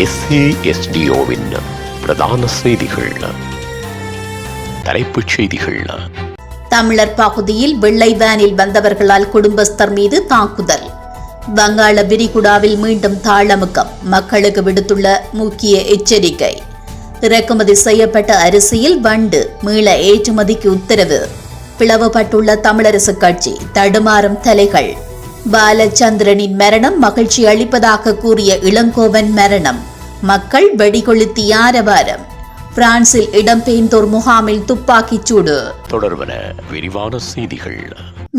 எஸ்ஏஎஸ்டிஓவின் பிரதான செய்திகள். தலைப்புச் செய்திகள். தமிழர் பகுதியில் வெள்ளை வேனில் வந்தவர்களால் குடும்பஸ்தர் மீது தாக்குதல். வங்காள விரிகுடாவில் மீண்டும் தாளமுக்கம் மக்களுக்கு விடுத்துள்ள முக்கிய எச்சரிக்கை. இறக்குமதி செய்யப்பட்ட அரிசியில் வண்டு மீள ஏற்றுமதிக்கு உத்தரவு. பிளவுபட்டுள்ள தமிழரசு கட்சி தடுமாறும் தலைகள். பாலச்சந்திரனின் மரணம் மகிழ்ச்சி அளிப்பதாக கூறிய இளங்கோவன் மரணம். மக்கள் வெடிகொளுத்தி ஆரவாரம். பிரான்சில் இடம்பெயர்ந்தோர் முகாமில் துப்பாக்கிச் சூடு. தொடர்வன விரிவான செய்திகள்.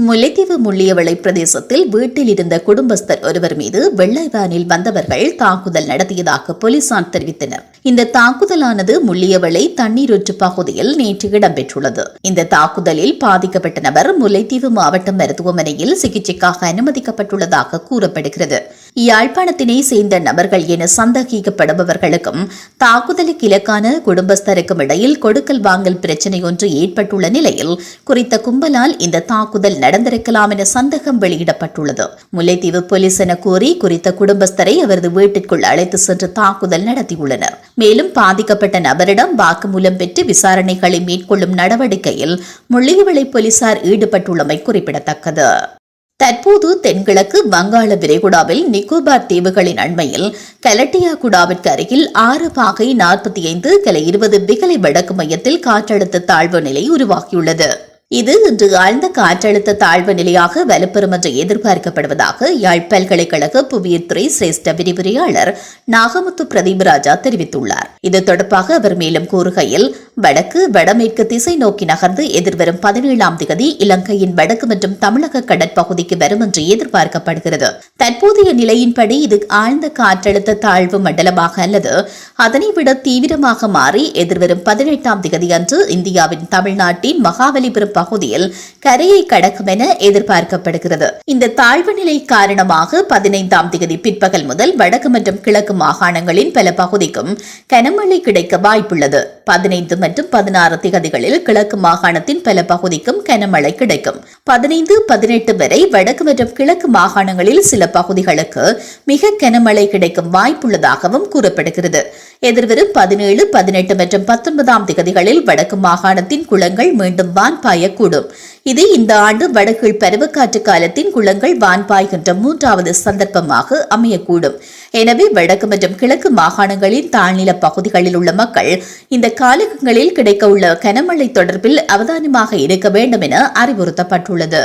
முல்லைத்தீவு முள்ளியவளை பிரதேசத்தில் வீட்டில் இருந்த குடும்பஸ்தர் ஒருவர் மீது வெள்ளை வேனில் வந்தவர்கள் தாக்குதல் நடத்தியதாக போலீசார் தெரிவித்தனர். இந்த தாக்குதலானது முள்ளியவளை தண்ணீரொற்று பகுதியில் நேற்று இடம்பெற்றுள்ளது. இந்த தாக்குதலில் பாதிக்கப்பட்ட நபர் முல்லைத்தீவு மாவட்ட மருத்துவமனையில் சிகிச்சைக்காக அனுமதிக்கப்பட்டுள்ளதாக கூறப்படுகிறது. யாழ்ப்பாணத்தினை சேர்ந்த நபர்கள் என சந்தேகிக்கப்படுபவர்களுக்கும் தாக்குதலுக்கு இலக்கான குடும்பஸ்தருக்கும் இடையில் கொடுக்கல் வாங்கல் பிரச்சினை ஒன்று ஏற்பட்டுள்ள நிலையில் குறித்த கும்பலால் இந்த தாக்குதல் நடந்திருக்கலாம் என சந்தேகம் வெளியிடப்பட்டுள்ளது. முல்லைத்தீவு போலீஸ் என கூறி குறித்த குடும்பஸ்தரை அவரது வீட்டிற்குள் அழைத்து சென்று தாக்குதல் நடத்தியுள்ளனர். மேலும் பாதிக்கப்பட்ட நபரிடம் வாக்குமூலம் பெற்று விசாரணைகளை மேற்கொள்ளும் நடவடிக்கையில் முள்ளியவளை போலீசார் ஈடுபட்டுள்ளமை குறிப்பிடத்தக்கது. தற்போது தென்கிழக்கு வங்காள விரைகுடாவில் நிக்கோபார் தீவுகளின் அண்மையில் கலட்டியா குடாவிற்கு அருகில் ஆறு பாகை நாற்பத்தி ஐந்து கலை இருபது விகலை வடக்கு மையத்தில் காற்றழுத்த தாழ்வு நிலை உருவாகியுள்ளது. இது இன்று ஆழ்ந்த காற்றழுத்த தாழ்வு நிலையாக வலுப்பெறும் என்று எதிர்பார்க்கப்படுவதாக யாழ் பல்கலைக்கழக புவியியல் துறை சிரேஷ்ட விரிவுரையாளர் நாகமுத்து பிரதீப் ராஜா தெரிவித்துள்ளார். இது தொடர்பாக அவர் மேலும் கூறுகையில் வடக்கு வடமேற்கு திசை நோக்கி நகர்ந்து எதிர்வரும் பதினேழாம் தேதி இலங்கையின் வடக்கு மற்றும் தமிழக கடற்பகுதிக்கு வரும் என்று எதிர்பார்க்கப்படுகிறது. தற்போதைய நிலையின்படி இது ஆழ்ந்த காற்றழுத்த தாழ்வு மண்டலமாக அல்லது அதனை விட தீவிரமாக மாறி எதிர்வரும் பதினெட்டாம் தேதி அன்று இந்தியாவின் தமிழ்நாட்டின் மகாபலிபுரம் பகுதியில் கரையை கடக்கும் என எதிர்பார்க்கப்படுகிறது. இந்த தாழ்வு நிலை காரணமாக பதினைந்தாம் தேதி பிற்பகல் முதல் வடக்கு மற்றும் கிழக்கு மாகாணங்களின் பல பகுதிக்கும் கன கனமழை கிடைக்க வாய்ப்புள்ளது. பதினைந்து மற்றும் பதினாறு திகதிகளில் கிழக்கு மாகாணத்தின் பல பகுதிக்கும் கனமழை கிடைக்கும். பதினைந்து பதினெட்டு வரை வடக்கு மற்றும் கிழக்கு மாகாணங்களில் சில பகுதிகளுக்கு மிக கனமழை கிடைக்கும் வாய்ப்புள்ளதாகவும் கூறப்படுகிறது. எதிர்வரும் பதினேழு பதினெட்டு மற்றும் பத்தொன்பதாம் திகதிகளில் வடக்கு மாகாணத்தின் குளங்கள் மீண்டும் வான் பாயக்கூடும். இது இந்த ஆண்டு வடகிழ் பருவக்காற்று காலத்தின் குளங்கள் வான் பாய்கின்ற மூன்றாவது சந்தர்ப்பமாக அமையக்கூடும். எனவே வடக்கு மற்றும் கிழக்கு மாகாணங்களின் தாழ்நில பகுதிகளில் உள்ள மக்கள் இந்த காலங்களில் கிடைக்க உள்ள கனமழை தொடர்பில் அவதானமாக இருக்க வேண்டும் என அறிவுறுத்தப்பட்டுள்ளது.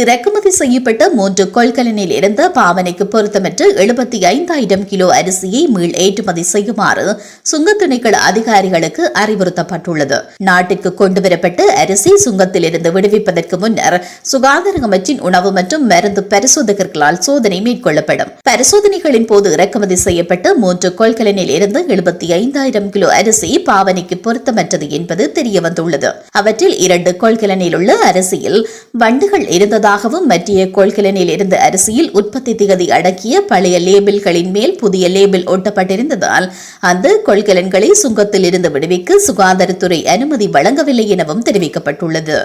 இறக்குமதி செய்யப்பட்ட மூன்று கொள்கலனில் இருந்த பாவனைக்கு பொருத்தமற்ற எழுபத்தி ஐந்தாயிரம் கிலோ அரிசியை மீள் ஏற்றுமதி செய்யுமாறு சுங்கத்துணைக்கள் அதிகாரிகளுக்கு அறிவுறுத்தப்பட்டுள்ளது. நாட்டிற்கு கொண்டுவரப்பட்ட அரிசி சுங்கத்திலிருந்து விடுவிப்பதற்கு முன்னர் சுகாதார அமைச்சின் உணவு மற்றும் மருந்து பரிசோதகர்களால் சோதனை மேற்கொள்ளப்படும். பரிசோதனைகளின் போது இறக்குமதி செய்யப்பட்ட மூன்று கொள்கலனில் இருந்து எழுபத்தி ஐந்தாயிரம் கிலோ அரிசி பாவனைக்கு பொருத்தமற்றது என்பது தெரியவந்துள்ளது. அவற்றில் இரண்டு கொள்கலனில் உள்ள அரிசியில் வண்டுகள் இருந்தது உள்ளதாகவும் மற்றிய கொள்கலனில் இருந்த அரிசியில் உற்பத்தி திகதி அடக்கிய பழைய லேபிள்களின் மேல் புதிய லேபிள் ஒட்டப்பட்டிருந்ததால் அந்த கொள்கலன்களை சுங்கத்தில் இருந்து விடுவிக்க சுகாதாரத்துறை அனுமதி வழங்கவில்லை எனவும் தெரிவிக்கப்பட்டுள்ளது.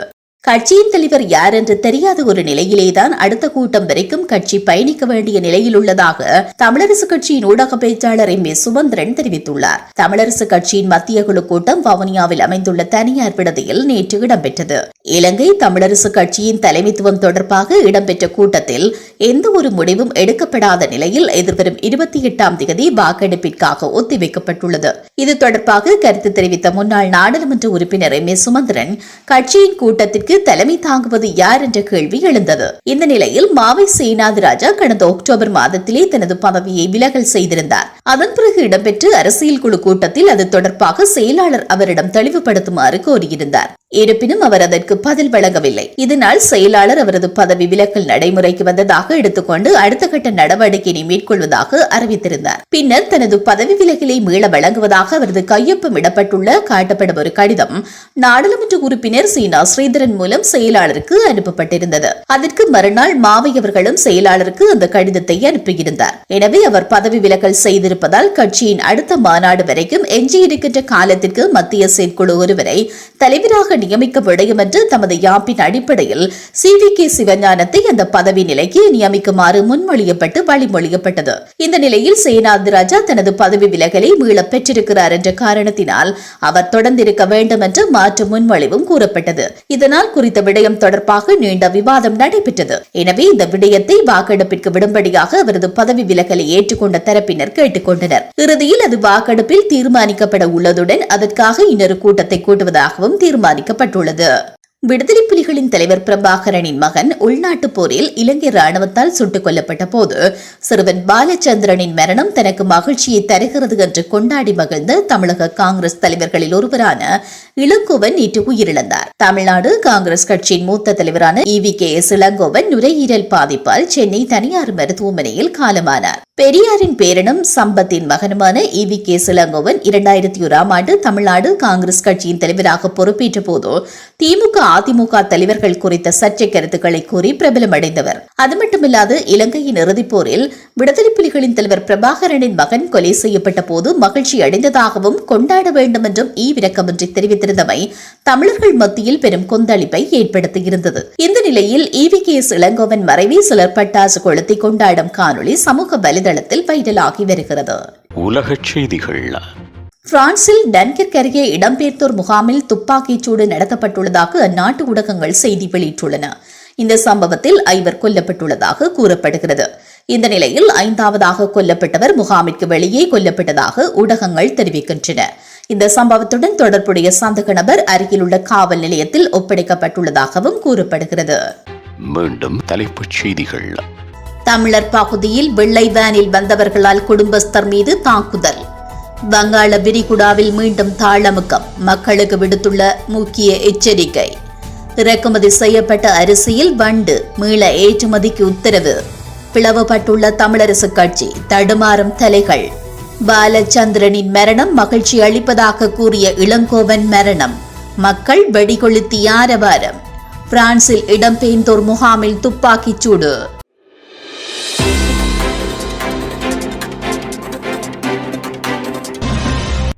கட்சியின் தலைவர் யார் என்று தெரியாத ஒரு நிலையிலேதான் அடுத்த கூட்டம் வரைக்கும் கட்சி பயணிக்க வேண்டிய நிலையில் உள்ளதாக தமிழரசு கட்சியின் ஊடக பேச்சாளர் எம் ஏ சுமந்திரன் தெரிவித்துள்ளார். தமிழரசு கட்சியின் மத்திய குழு கூட்டம் வவுனியாவில் அமைந்துள்ள தனியார் விடுதியில் நேற்று இடம்பெற்றது. இலங்கை தமிழரசு கட்சியின் தலைமைத்துவம் தொடர்பாக இடம்பெற்ற கூட்டத்தில் எந்த ஒரு முடிவும் எடுக்கப்படாத நிலையில் எதிர்வரும் இருபத்தி எட்டாம் தேதி வாக்கெடுப்பிற்காக ஒத்திவைக்கப்பட்டுள்ளது. இது தொடர்பாக கருத்து தெரிவித்த முன்னாள் நாடாளுமன்ற உறுப்பினர் எம் ஏ சுமந்திரன் கட்சியின் கூட்டத்திற்கு தலைமை தாங்குவது யார் என்ற கேள்வி எழுந்தது. இந்த நிலையில் மாவை சேனாதி ராஜா கடந்த அக்டோபர் மாதத்திலே தனது பதவியை விலகல் செய்திருந்தார். அதன் பிறகு இடம்பெற்ற அரசியல் குழு கூட்டத்தில் அது தொடர்பாக செயலாளர் அவரிடம் தெளிவுபடுத்துமாறு கோரியிருந்தார். இருப்பினும் அவர் அதற்கு பதில் வழங்கவில்லை. இதனால் செயலாளர் அவரது பதவி விலக்கல் நடைமுறைக்கு வந்ததாக எடுத்துக்கொண்டு அடுத்த கட்ட நடவடிக்கையை மேற்கொள்வதாக அறிவித்திருந்தார். பின்னர் தனது பதவி விலகலை மீள வழங்குவதாக அவரது கையொப்பம் இடப்பட்டுள்ள காட்டப்படும் ஒரு கடிதம் நாடாளுமன்ற உறுப்பினர் சீனா ஸ்ரீதரன் மூலம் செயலாளருக்கு அனுப்பப்பட்டிருந்தது. அதற்கு மறுநாள் மாவை அவர்களும் செயலாளருக்கு அந்த கடிதத்தை அனுப்பியிருந்தார். எனவே அவர் பதவி விலகல் இருப்பதால் கட்சியின் அடுத்த மாநாடு வரைக்கும் எஞ்சியிருக்கின்ற காலத்திற்கு மத்திய செயற்குழு ஒருவரை தலைவராக நியமிக்க முடியும் என்று தமது யாப்பின் அடிப்படையில் சி வி கே சிவஞானத்தை அந்த பதவி நிலைக்கு நியமிக்குமாறு முன்மொழியப்பட்டு வழிமொழியப்பட்டது. இந்த நிலையில் சேனாதி ராஜா தனது பதவி விலகலை மீளப் பெற்றிருக்கிறார் என்ற காரணத்தினால் அவர் தொடர்ந்திருக்க வேண்டும் என்று மாற்று முன்மொழிவும் கூறப்பட்டது. இதனால் குறித்த விடயம் தொடர்பாக நீண்ட விவாதம் நடைபெற்றது. எனவே இந்த விடயத்தை வாக்கெடுப்பிற்கு விடும்படியாக அவரது பதவி விலகலை ஏற்றுக்கொண்ட தரப்பினர் கொண்டனர். இறுதியில் அது வாக்கெடுப்பில் தீர்மானிக்கப்பட உள்ளதுடன் அதற்காக இன்னொரு கூட்டத்தை கூட்டுவதாகவும் தீர்மானிக்கப்பட்டுள்ளது. விடுதலை புலிகளின் தலைவர் பிரபாகரனின் மகன் உள்நாட்டுப் போரில் இலங்கை ராணுவத்தால் சுட்டுக் கொல்லப்பட்ட போது சிறுவன் பாலச்சந்திரனின் மரணம் தனக்கு மகிழ்ச்சியை தருகிறது என்று கொண்டாடி மகிழ்ந்த தமிழக காங்கிரஸ் தலைவர்களில் ஒருவரான இளங்கோவன் நேற்று உயிரிழந்தார். தமிழ்நாடு காங்கிரஸ் கட்சியின் மூத்த தலைவரான இவி கே எஸ் இளங்கோவன் நுரையீரல் பாதிப்பால் சென்னை தனியார் மருத்துவமனையில் காலமானார். பெரியாரின் பேரனும் சம்பத்தின் மகனுமான இ வி கே சிலங்கோவன் இரண்டாயிரத்தி ஓராம் ஆண்டு தமிழ்நாடு காங்கிரஸ் கட்சியின் தலைவராக பொறுப்பேற்ற போது திமுக அதிமுக தலைவர்கள் குறித்த சர்ச்சை கருத்துக்களை கூறி பிரபலமடைந்தவர். அது மட்டுமில்லாது இலங்கையின் இறுதிப் போரில் விடுதலை புலிகளின் தலைவர் பிரபாகரனின் மகன் கொலை செய்யப்பட்ட போது மகிழ்ச்சி அடைந்ததாகவும் கொண்டாட வேண்டும் என்றும் ஈ விரக்கமின்றி தெரிவித்திருந்தமை தமிழர்கள் மத்தியில் பெரும் கொந்தளிப்பை ஏற்படுத்தியிருந்தது. இந்த நிலையில் இ வி கே இளங்கோவன் மறைவை சிலர் பட்டாசு கொளுத்தி கொண்டாடும் காணொலி சமூக வலைதளத்தில் வைரலாகி வருகிறது. உலகச் செய்திகள். பிரான்சில் டன்கிர்க் அருகே இடம்பெயர்ந்தோர் முகாமில் துப்பாக்கிச் சூடு நடத்தப்பட்டுள்ளதாக அந்நாட்டு ஊடகங்கள் செய்தி வெளியிட்டுள்ளன. இந்த சம்பவத்தில் ஐவர் கொல்லப்பட்டுள்ளதாக கூறப்படுகிறது. இந்த நிலையில் ஐந்தாவதாக கொல்லப்பட்டவர் முகாமிற்கு வெளியே கொல்லப்பட்டதாக ஊடகங்கள் தெரிவிக்கின்றன. இந்த சம்பவத்துடன் தொடர்புடைய சந்தக நபர் அருகிலுள்ள காவல் நிலையத்தில் ஒப்படைக்கப்பட்டுள்ளதாகவும் கூறப்படுகிறது. மீண்டும் தலைப்புச் செய்திகள். தமிழர் பகுதியில் வெள்ளை வேனில் வந்தவர்களால் குடும்பஸ்தர் மீது தாக்குதல். வங்காள விரிகுடாவில் மீண்டும் தாளமுக்கம் மக்களுக்கு விடுத்துள்ள முக்கிய எச்சரிக்கை. இறக்குமதி செய்யப்பட்ட அரிசியில் வண்டு மீள ஏற்றுமதிக்கு உத்தரவு. பிளவுபட்டுள்ள தமிழரசு கட்சி தடுமாறும் தலைகள். பாலச்சந்திரனின் மரணம் மகிழ்ச்சி அளிப்பதாக கூறிய இளங்கோவன் மரணம். மக்கள் வெடிகொளுத்தி ஆரவாரம் பிரான்சில் இடம்பெயர்ந்தோர் முகாமில் துப்பாக்கிச் சூடு.